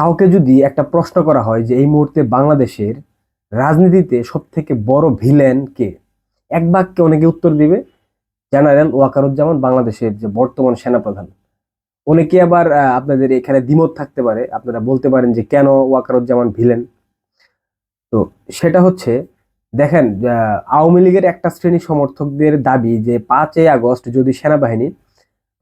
কাউকে যদি একটা প্রশ্ন করা হয় যে এই মুহূর্তে বাংলাদেশের রাজনীতিতে সব থেকে বড় ভিলেন কে? এক বাক্যে অনেকে উত্তর দিবে, জেনারেল ওয়াকারুজ্জামান বাংলাদেশের যে বর্তমান সেনাপ্রধান। অনেকে আবার আপনাদের এখানে দ্বিমত থাকতে পারে, আপনারা বলতে পারেন যে কেন ওয়াকারুজ্জামান ভিলেন তো সেটা হচ্ছে, দেখেন আওয়ামী লীগের একটা শ্রেণি সমর্থকদের দাবি যে পাঁচই আগস্ট যদি সেনাবাহিনী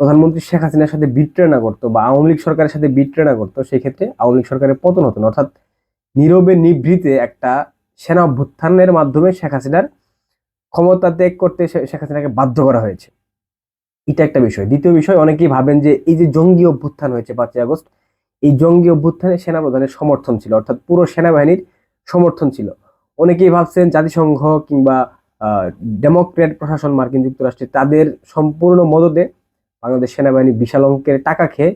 প্রধানমন্ত্রী শেখ হাসিনার সাথে বিট্রে না করতো বা আওয়ামী লীগ সরকারের সাথে বিট্রে না করতো সেই ক্ষেত্রে আওয়ামী লীগ সরকারের পতন হতো না। অর্থাৎ নীরবে নিভৃতে একটা সেনা অভ্যুত্থানের মাধ্যমে শেখ হাসিনার ক্ষমতা ত্যাগ করতে শেখ হাসিনাকে বাধ্য করা হয়েছে। এটা একটা বিষয়। দ্বিতীয় বিষয়, অনেকেই ভাবেন যে এই যে জঙ্গি অভ্যুত্থান হয়েছে পাঁচই আগস্ট, এই জঙ্গি অভ্যুত্থানে সেনাপ্রধানের সমর্থন ছিল, অর্থাৎ পুরো সেনাবাহিনীর সমর্থন ছিল। অনেকেই ভাবছেন জাতিসংঘ কিংবা ডেমোক্রেট প্রশাসন মার্কিন যুক্তরাষ্ট্রে তাদের সম্পূর্ণ মদতে বাংলাদেশ সেনাবাহিনী বিশাল অঙ্কের টাকা খেয়ে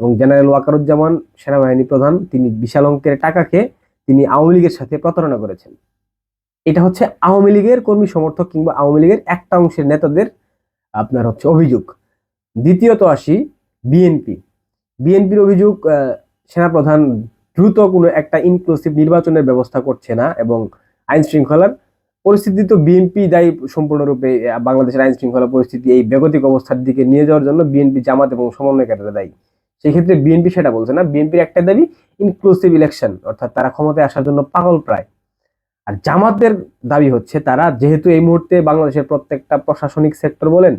এবং জেনারেল ওয়াকারুজ্জামান সেনাবাহিনী প্রধান, তিনি বিশাল অঙ্কের টাকা খেয়ে তিনি আওয়ামী লীগের সাথে প্রতারণা করেছেন। এটা হচ্ছে আওয়ামী লীগের কর্মী সমর্থক কিংবা আওয়ামী লীগের একটা অংশের নেতাদের, আপনার হচ্ছে অভিযোগ। দ্বিতীয়ত আসি বিএনপি। বিএনপির অভিযোগ সেনাপ্রধান দ্রুত কোনো একটা ইনক্লুসিভ নির্বাচনের ব্যবস্থা করছে না এবং আইন শৃঙ্খলার পরিস্থিতি তো বিএনপি দায়ী সম্পূর্ণরূপে বাংলাদেশের আইন শৃঙ্খলা পরিস্থিতি এই বেগতিক অবস্থার দিকে নিয়ে যাওয়ার জন্য বিএনপি জামাত এবং সমন্বয়কারীরা দায়ী। সেই ক্ষেত্রে বিএনপি সেটা বলছে না, বিএনপির একটা দাবি ইনক্লুসিভ ইলেকশন অর্থাৎ তারা ক্ষমতায় আসার জন্য পাগল প্রায়। আর জামাতের দাবি হচ্ছে তারা, যেহেতু এই মুহূর্তে বাংলাদেশের প্রত্যেকটা প্রশাসনিক সেক্টর বলেন,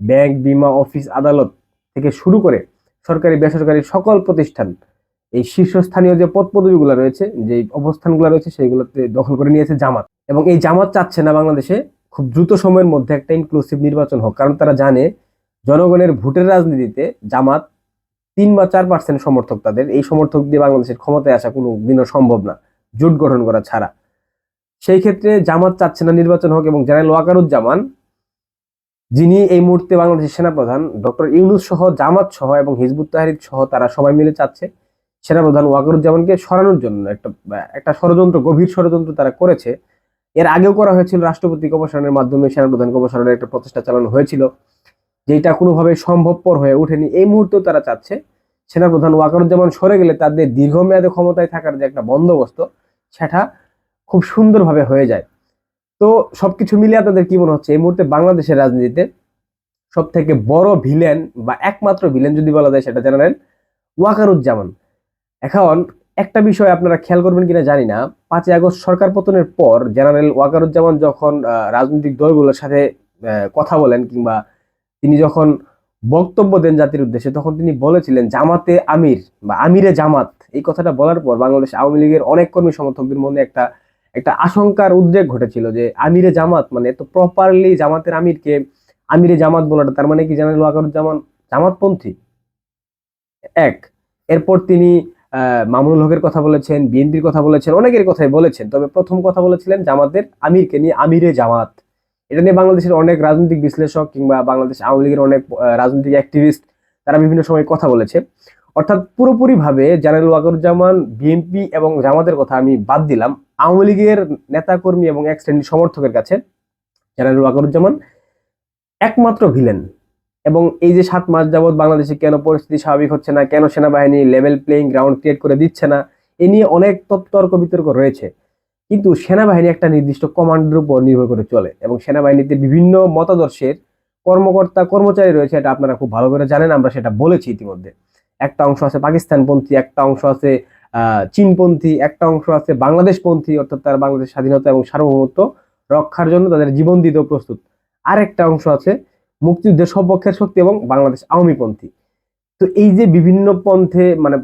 ব্যাংক, বিমা, অফিস, আদালত থেকে শুরু করে সরকারি, বেসরকারি সকল প্রতিষ্ঠান, এই শীর্ষস্থানীয় যে পদ পদবিগুলো রয়েছে যে অবস্থানগুলো রয়েছে, সেইগুলোতে দখল করে নিয়েছে জামাত। এবং এই জামাত চাচ্ছে না বাংলাদেশে, খুব দ্রুত সময়ের মধ্যে একটা ইনক্লুসিভ নির্বাচন হোক। কারণ তারা জানে জনগণের ভোটের রাজনীতিতে জামাত তিন বা চার পার্সেন্ট সমর্থক তাদের। এই সমর্থক দিয়ে বাংলাদেশের ক্ষমতায় আসা কোনো দিনও সম্ভব না, জোট গঠন করা ছাড়া। সেই ক্ষেত্রে জামাত চাচ্ছে না নির্বাচন হোক এবং জেনারেল ওয়াকারুজ্জামান, যিনি এই মুহূর্তে বাংলাদেশের সেনাপ্রধান, ডক্টর ইউনুস সহ, জামাত সহ এবং হিজবুত তাহারির সহ তারা সবাই মিলে চাচ্ছে সেনাপ্রধান ওয়াকারুজ্জামানকে সরানোর জন্য। একটা একটা ষড়যন্ত্র, গভীর ষড়যন্ত্র তারা করেছে। এর আগেও করা হয়েছিল রাষ্ট্রপতি অপসারণের মাধ্যমে, সেনাপ্রধান অপসারণের একটা প্রচেষ্টা চালানো হয়েছিল যেটা কোনোভাবে সম্ভবপর হয়ে ওঠেনি। এই মুহূর্তেও তারা চাচ্ছে সেনাপ্রধান ওয়াকারুজ্জামান সরে গেলে তাদের দীর্ঘমেয়াদে ক্ষমতায় থাকার যে একটা বন্দোবস্ত, সেটা খুব সুন্দরভাবে হয়ে যায়। তো সবকিছু মিলিয়ে আপনাদের কি মনে হচ্ছে? এই মুহূর্তে বাংলাদেশের রাজনীতিতে সব থেকে বড় ভিলেন বা একমাত্র ভিলেন যদি বলা যায় সেটা জেনারেল ওয়াকারুজ্জামান। এখন একটা বিষয় আপনারা খেয়াল করবেন কিনা জানি না, পাঁচই আগস্ট সরকার পতনের পর জেনারেল ওয়াকারুজ্জামান যখন রাজনৈতিক দলগুলোর সাথে কথা বলেন কিংবা তিনি যখন বক্তব্য দেন জাতির উদ্দেশ্যে, তখন তিনি বলেছিলেন, জামাতে আমির বা আমিরে জামাত, এই কথাটা বলার পর বাংলাদেশ আওয়ামী লীগের অনেক কর্মী সমর্থকদের মধ্যে একটা একটা আশঙ্কার উদ্রেক ঘটেছিল যে আমিরে জামাত মানে এত প্রপারলি জামাতের আমিরকে আমিরে জামাত বলাটা, তার মানে কি জেনারেল ওয়াকারুজ্জামান জামাতপন্থী? এক। এরপর তিনি মামুনুল হকের কথা বলেছেন, বিএনপির কথা বলেছেন, অনেকের কথাই বলেছেন। তবে প্রথম কথা বলেছিলেন জামাতের আমিরকে নিয়ে, আমিরে জামাত। এটা নিয়ে বাংলাদেশের অনেক রাজনৈতিক বিশ্লেষক কিংবা বাংলাদেশ আওয়ামী লীগের অনেক রাজনৈতিক অ্যাক্টিভিস্ট তারা বিভিন্ন সময় কথা বলেছে। অর্থাৎ পুরোপুরি ভাবে জেনারেল ওয়াকারুজ্জামান, বিএনপি এবং জামাতের কথা আমি বাদ দিলাম। আওয়ামী লীগের নেতাকর্মী এবং এক শ্রেণির সমর্থকের কাছে জেনারেল ওয়াকারুজ্জামান একমাত্র ভিলেন। এবং এই যে সাত মাস যাবৎ বাংলাদেশে কেন পরিস্থিতি স্বাভাবিক হচ্ছে না, কেন সেনাবাহিনী লেভেল প্লেইং গ্রাউন্ড ক্রিয়েট করে দিচ্ছে না, এ নিয়ে অনেক তর্ক বিতর্ক রয়েছে। কিন্তু সেনাবাহিনী একটা নির্দিষ্ট কমান্ডের উপর নির্ভর করে চলে এবং সেনাবাহিনীতে বিভিন্ন মতাদর্শের কর্মকর্তা, কর্মচারী রয়েছে, এটা আপনারা খুব ভালো করে জানেন, আমরা সেটা বলেছি ইতিমধ্যে। একটা অংশ আছে পাকিস্তানপন্থী, একটা অংশ আছে চীনপন্থী, একটা অংশ আছে বাংলাদেশপন্থী, অর্থাৎ তারা বাংলাদেশ স্বাধীনতা এবং সার্বভৌমত্ব রক্ষার জন্য তাদের জীবন দিতেও প্রস্তুত। আরেকটা অংশ আছে মুক্তিযুদ্ধের সপক্ষের শক্তি এবং বাংলাদেশ আওয়ামীপন্থী। তো এই যে বিভিন্ন পন্থে মানে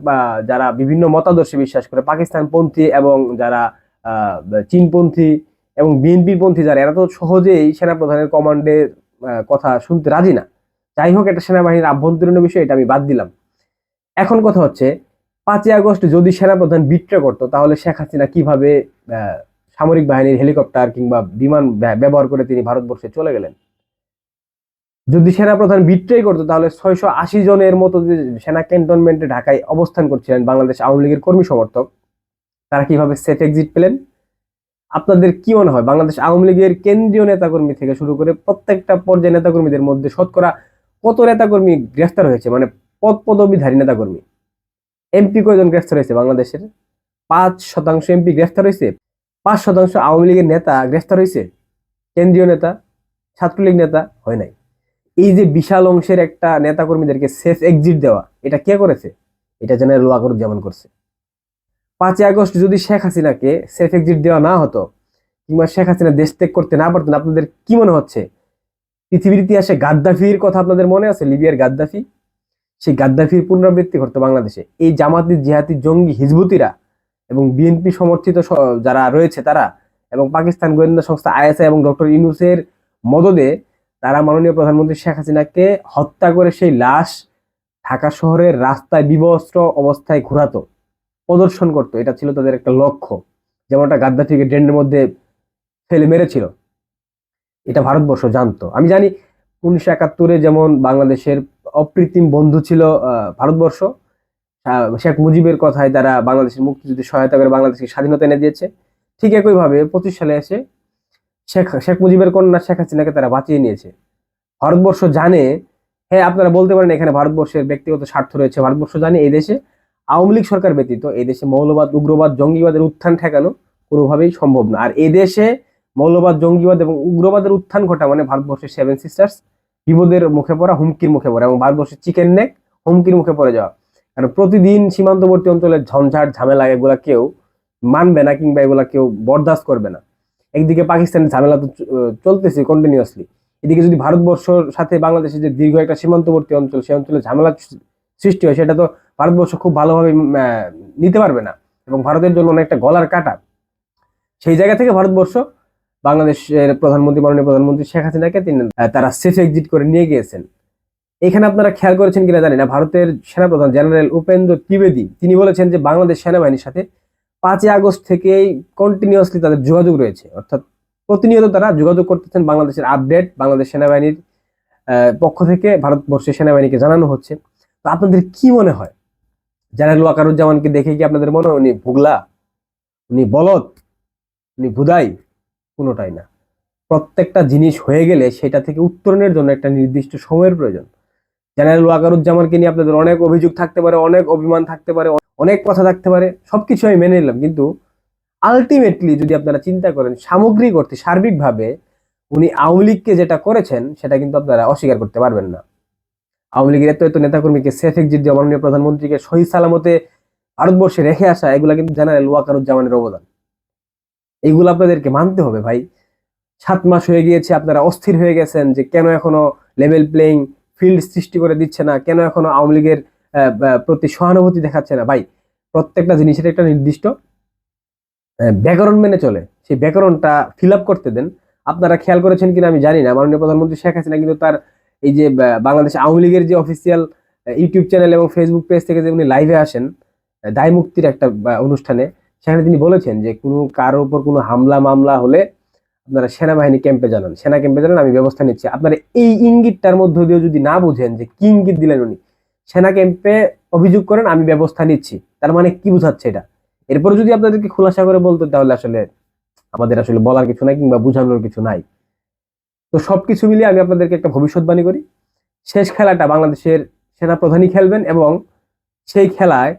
যারা বিভিন্ন মতাদর্শে বিশ্বাস করে, পাকিস্তানপন্থী এবং যারা চীনপন্থী এবং বিএনপি পন্থী যারা, এরা তো সহজেই সেনাপ্রধানের কমান্ডের কথা শুনতে রাজি না। যাই হোক এটা সেনাবাহিনীর আভ্যন্তরীণ বিষয়, এটা আমি বাদ দিলাম। এখন কথা হচ্ছে, পাঁচই আগস্ট যদি সেনাপ্রধান বিট্রে করতো, তাহলে শেখ হাসিনা কীভাবে সামরিক বাহিনীর হেলিকপ্টার কিংবা বিমান ব্যা- ব্যবহার করে তিনি ভারতবর্ষে চলে গেলেন? যদি সেনাপ্রধান বিট্রেই করতো, তাহলে ছয়শো আশি জনের মতো যে সেনা ক্যান্টনমেন্টে ঢাকায় অবস্থান করছিলেন বাংলাদেশ আওয়ামী লীগের কর্মী সমর্থক, তারা কীভাবে সেফ এক্সিট পেলেন? আপনাদের কি মনে হয়? বাংলাদেশ আওয়ামী লীগের কেন্দ্রীয় নেতাকর্মী থেকে শুরু করে প্রত্যেকটা পর্যায়ে নেতাকর্মীদের মধ্যে শতকরা কত নেতাকর্মী গ্রেফতার হয়েছে? মানে পদ পদবিধারী নেতাকর্মী। এমপি কয়জন গ্রেফতার হয়েছে বাংলাদেশের? পাঁচ শতাংশ এমপি গ্রেফতার হয়েছে। পাঁচ শতাংশ আওয়ামী লীগের নেতা গ্রেফতার হয়েছে। কেন্দ্রীয় নেতা, ছাত্রলীগ নেতা হয় নাই। এই যে বিশাল অংশের একটা নেতা কর্মীদেরকে সেফ এক্সিট দেওয়া, এটা কে করেছে? এটা জেনারেল ওয়াকরুজ্জামান করছে। পাঁচই আগস্ট যদি শেখ হাসিনাকে সেফ এক্সিট দেওয়া না হতো, কিংবা শেখ হাসিনা দেশ ত্যাগ করতে না পারতেন, আপনাদের কি মনে হচ্ছে? পৃথিবীর ইতিহাসে গাদ্দাফির কথা আপনাদের মনে আছে? লিবিয়ার গাদ্দাফি? সেই গাদ্দাফির পুনরাবৃত্তি ঘটতো বাংলাদেশে। এই জামাতি জিহাদি, জঙ্গি, হিজবুতিরা এবং বিএনপি সমর্থিত যারা রয়েছে তারা এবং পাকিস্তান গোয়েন্দা সংস্থা আইএসআই এবং ডক্টর ইউনুসের মদদে তারা মাননীয় প্রধানমন্ত্রী শেখ হাসিনাকে হত্যা করে সেই লাশ ঢাকা শহরের রাস্তায় বিবস্ত্র অবস্থায় ঘোরাতো, প্রদর্শন করতো। এটা ছিল তাদের একটা লক্ষ্য। যেমনটা গাদ্দাফিকে ড্রেনের মধ্যে ফেলে মেরেছিল। এটা ভারতবর্ষ জানতো। আমি জানি উনিশশো একাত্তরে যেমন বাংলাদেশের অপ্রীতিম বন্ধু ছিল ভারতবর্ষ শেখ মুজিবের কথায় তারা বাংলাদেশের মুক্তিযুদ্ধে সহায়তা করে বাংলাদেশকে স্বাধীনতা এনে দিয়েছে। ঠিক একইভাবে পঁচিশ সালে এসে শেখ শেখ মুজিবের কন্যা শেখ হাসিনাকে তারা বাঁচিয়ে নিয়েছে। ভারতবর্ষ জানে হ্যাঁ আপনারা বলতে পারেন এখানে ভারতবর্ষের ব্যক্তিগত স্বার্থ রয়েছে, ভারতবর্ষ জানে এই দেশে আওয়ামী লীগ সরকার ব্যতীত এই দেশে মৌলবাদ, উগ্রবাদ, জঙ্গিবাদের উত্থান ঠেকানো কোনোভাবেই সম্ভব না। আর এই দেশে মৌলবাদ, জঙ্গিবাদ এবং উগ্রবাদের উত্থান ঘটা মানে ভারতবর্ষের সেভেন সিস্টার্স বিপদের মুখে পড়া, হুমকির মুখে পড়া এবং ভারতবর্ষের চিকেন নেক হুমকির মুখে পড়ে যাওয়া। কারণ প্রতিদিন সীমান্তবর্তী অঞ্চলের ঝঞ্ঝাট, ঝামেলা এগুলা কেউ মানবে না কিংবা এগুলা কেউ বরদাস্ত করবে না। একদিকে পাকিস্তানের ঝামেলা তো চলতেছে কন্টিনিউয়াসলি এদিকে যদি ভারতবর্ষর সাথে বাংলাদেশের যে দীর্ঘ একটা সীমান্তবর্তী অঞ্চল, সেই অঞ্চলে ঝামেলা সৃষ্টি হয়, সেটা তো ভারতবর্ষ খুব ভালোভাবে নিতে পারবে না। এবং ভারতের জন্য অনেকটা গলার কাটা। সেই জায়গা থেকে ভারতবর্ষ বাংলাদেশের প্রধানমন্ত্রী, মাননীয় প্রধানমন্ত্রী শেখ হাসিনাকে তিনি তারা সেফ এক্সিট করে নিয়ে গিয়েছেন। এখানে আপনারা খেয়াল করেছেন কিনা জানি না, ভারতের সেনাপ্রধান জেনারেল উপেন্দ্র ত্রিবেদী, তিনি বলেছেন যে বাংলাদেশ সেনাবাহিনীর সাথে পাঁচই আগস্ট থেকেই কন্টিনিউয়াসলি তাদের যোগাযোগ রয়েছে। অর্থাৎ প্রতিনিয়ত তারা যোগাযোগ করতেছেন বাংলাদেশের আপডেট বাংলাদেশ সেনাবাহিনীর পক্ষ থেকে ভারতবর্ষের সেনাবাহিনীকে জানানো হচ্ছে। তো আপনাদের কি মনে হয়? জেনারেল ওয়াকারুজ্জামানকে দেখে কি আপনাদের মনে হয় উনি ভুগলা? উনি বলদ? উনি ভুদাই কোনোটাই না। প্রত্যেকটা জিনিস হয়ে গেলে সেটা থেকে উত্তরণের জন্য একটা নির্দিষ্ট সময়ের প্রয়োজন। জেনারেল ওয়াকারুজ্জামানকে নিয়ে আপনাদের অনেক অভিযোগ থাকতে পারে, অনেক অভিমান থাকতে পারে, অনেক কথা থাকতে পারে সব কিছু আমি মেনে নিলাম। কিন্তু আলটিমেটলি যদি আপনারা চিন্তা করেন, সামগ্রিক অর্থে, সার্বিকভাবে উনি আওয়ামী লীগকে যেটা করেছেন, সেটা কিন্তু আপনারা অস্বীকার করতে পারবেন না। আওয়ামী লীগের এত এত নেতাকর্মীকে সেফ এক্সিট দিয়ে মাননীয় প্রধানমন্ত্রীকে সহি সালামতে ভারতবর্ষে রেখে আসা, এগুলা কিন্তু জেনারেল ওয়াকারুজ্জামানের অবদান। এইগুলো আপনাদেরকে মানতে হবে ভাই। সাত মাস হয়ে গিয়েছে, আপনারা অস্থির হয়ে গেছেন যে কেন এখনও লেভেল প্লেইং ফিল্ড সৃষ্টি করে দিচ্ছে না, কেন এখনও আওয়ামী লীগের প্রতি সহানুভূতি দেখাচ্ছে না? ভাই, প্রত্যেকটা জিনিসের একটা নির্দিষ্ট ব্যাকরণ মেনে চলে। সেই ব্যাকরণটা ফিল আপ করতে দেন। আপনারা খেয়াল করেছেন কিনা আমি জানি না। মাননীয় প্রধানমন্ত্রী শেখ হাসিনা কিন্তু তার এই যে বাংলাদেশ আওয়ামী লীগের যে অফিসিয়াল ইউটিউব চ্যানেল এবং ফেসবুক পেজ থেকে যে উনি লাইভে আসেন দায় মুক্তির একটা অনুষ্ঠানে, সেখানে তিনি বলেছেন যে কোনো কারোর উপর কোনো হামলা মামলা হলে আপনারা সেনাবাহিনী ক্যাম্পে জানান, সেনা ক্যাম্পে জানান, আমি ব্যবস্থা নিচ্ছি। আপনারা এই ইঙ্গিতটার মধ্য দিয়ে যদি না বুঝেন যে কি ইঙ্গিত দিলেন উনি, সেনা ক্যাম্পে অভিযোগ করেন, আমি ব্যবস্থা নিচ্ছি। তার মানে কি বোঝাচ্ছে এটা? এরপরে যদি আপনাদেরকে খোলাসা করে বলতো, তাহলে আসলে আমাদের আসলে বলার কিছু নাই কিংবা বোঝানোর কিছু নাই। তো সবকিছু মিলিয়ে আমি আপনাদেরকে একটা ভবিষ্যৎবাণী করি। শেষ খেলাটা বাংলাদেশের সেনাপ্রধানই খেলবেন এবং সেই খেলায়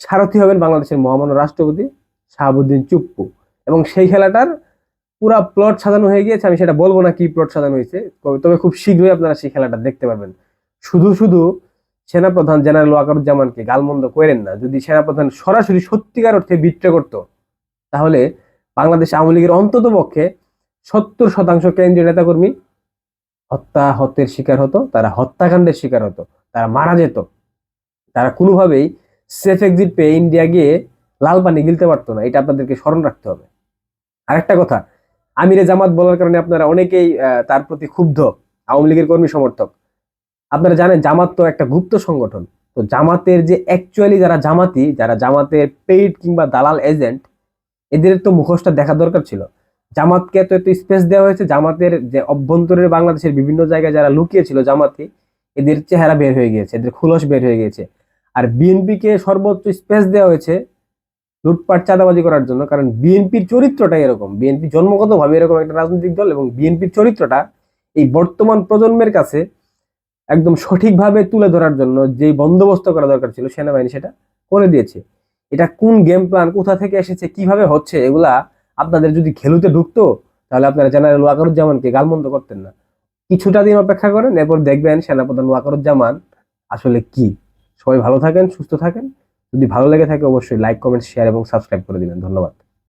সারথি হবেন বাংলাদেশের মহামান্য রাষ্ট্রপতি শাহাবুদ্দিন চুপ্পু। এবং সেই খেলাটার পুরা প্লট সাজানো হয়ে গিয়েছে, আমি সেটা বলব না কি প্লট সাজানো হয়েছে, তবে খুব শীঘ্রই আপনারা সেই খেলাটা দেখতে পারবেন। শুধু শুধু সেনাপ্রধান জেনারেল ওয়াকারুজ্জামানকে গালমন্দ করেন না, যদি সেনাপ্রধান সরাসরি সত্যিকার অর্থে বিট্রে করত, তাহলে বাংলাদেশ আওয়ামী লীগের অন্তত পক্ষে সত্তর শতাংশ কেন্দ্রীয় নেতাকর্মী হত্যা হত্যের শিকার হতো, তারা হত্যাকাণ্ডের শিকার হতো, তারা মারা যেত। তারা কোনোভাবেই সেফ এক্সিট পেয়ে ইন্ডিয়া গিয়ে লাল পানি গিলতে পারতো না, এটা আপনাদেরকে স্মরণ রাখতে হবে। আরেকটা কথা আমিরে জামাত বলার কারণে আপনারা অনেকেই তার প্রতি ক্ষুব্ধ আওয়ামী লীগের কর্মী সমর্থক। আপনারা জানেন জামাত তো একটা গুপ্ত সংগঠন। তো জামাতের যে অ্যাকচুয়ালি যারা জামাতি, যারা জামাতের পেইড কিংবা দালাল এজেন্ট এদের তো মুখোশটা দেখা দরকার ছিল। জামাতকে এত এত স্পেস দেওয়া হয়েছে। জামাতের যে অভ্যন্তরের বাংলাদেশের বিভিন্ন জায়গায় যারা লুকিয়ে ছিল জামাতি, এদের চেহারা বের হয়ে গিয়েছে, এদের খুলস বের হয়ে গিয়েছে। আর বিএনপিকে সর্বোচ্চ স্পেস দেওয়া হয়েছে লুটপাট, চাঁদাবাজি করার জন্য। কারণ বিএনপির চরিত্রটা এরকম। বিএনপি জন্মগতভাবে এরকম একটা রাজনৈতিক দল এবং বিএনপির চরিত্রটা এই বর্তমান প্রজন্মের কাছে একদম সঠিকভাবে তুলে ধরার জন্য যে বন্দোবস্ত করা দরকার ছিল সেনাবাহিনী সেটা করে দিয়েছে। এটা কোন গেম প্ল্যান কোথা থেকে এসেছে, কীভাবে হচ্ছে, এগুলা আপনাদের যদি খেলুতে ঢুকতো, তাহলে আপনারা জেনারেল ওয়াকারুজ্জামানকে গালমন্দ করতেন না। কিছুটা দিন অপেক্ষা করেন, এরপর দেখবেন সেনাপ্রধান ওয়াকারুজ্জামান আসলে কি। সবাই ভালো থাকেন, সুস্থ থাকেন। যদি ভালো লেগে থাকে অবশ্যই লাইক কমেন্ট শেয়ার এবং সাবস্ক্রাইব করে দিবেন। ধন্যবাদ।